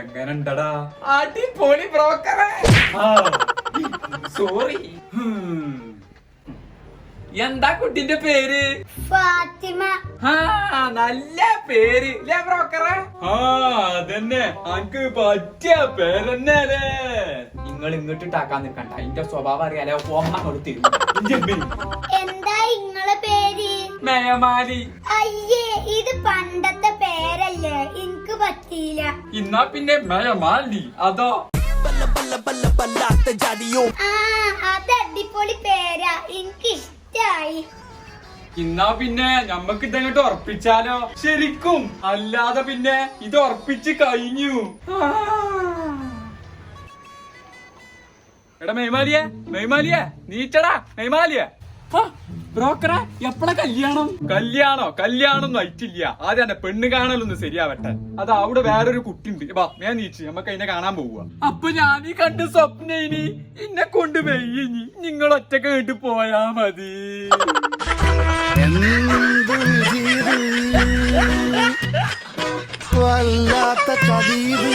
എങ്ങനെണ്ടടാ? അടിപൊളി ബ്രോക്കറെ. സോറി എന്താ കുട്ടിന്റെ പേര്? ഫാത്തിമ. ആ നല്ല പേര്. ഇല്ലേ ബ്രോക്കറെ? ആ അതന്നെ. അനക്ക് പറ്റിയ പേരന്നെ നിങ്ങൾ ഇങ്ങോട്ട് ഇട്ടാക്കാൻ നിൽക്കണ്ട. അതിന്റെ സ്വഭാവം അറിയാലോ? ഓമ്മ കൊടുത്തു എന്താ ഇങ്ങളെ പേര്? മേമാലി. അയ്യേ ഇത് പണ്ടത്തെ പേരല്ലേ? പറ്റിയില്ല. ഇന്നാ പിന്നെ മേമാലി അതോ. ആ അത് അടിപൊളി പേരാ. എനിക്ക് ഇഷ്ടായി ഇന്നാ പിന്നെ നമ്മക്ക് ഇതങ്ങോട്ട് ഉറപ്പിച്ചാലോ? ശരിക്കും. അല്ലാതെ പിന്നെ ഇത് ഉറപ്പിച്ച് കഴിഞ്ഞു. എടാ മെയ്മാലിയെ മെയ്മാലിയെ നീച്ചടാ മെയ്മാലിയെ. ബ്രോക്കറെ എപ്പഴാ കല്യാണം? കല്യാണോ? കല്യാണം ആയിട്ടില്ല. ആദ്യം എന്റെ പെണ്ണ് കാണലൊന്ന് ശരിയാവട്ടെ. അത് അവിടെ വേറൊരു കുട്ടിണ്ട് ബാ ഞാൻ നീച്ച്. നമുക്ക് അതിനെ കാണാൻ പോവുക അപ്പൊ ഞാൻ ഈ കണ്ട സ്വപ്ന ഇനി എന്നെ കൊണ്ട് വെയ്യിനി നിങ്ങൾ ഒറ്റയ്ക്ക് കേട്ട് പോയാ മതി. വല്ലാത്ത ചതീത്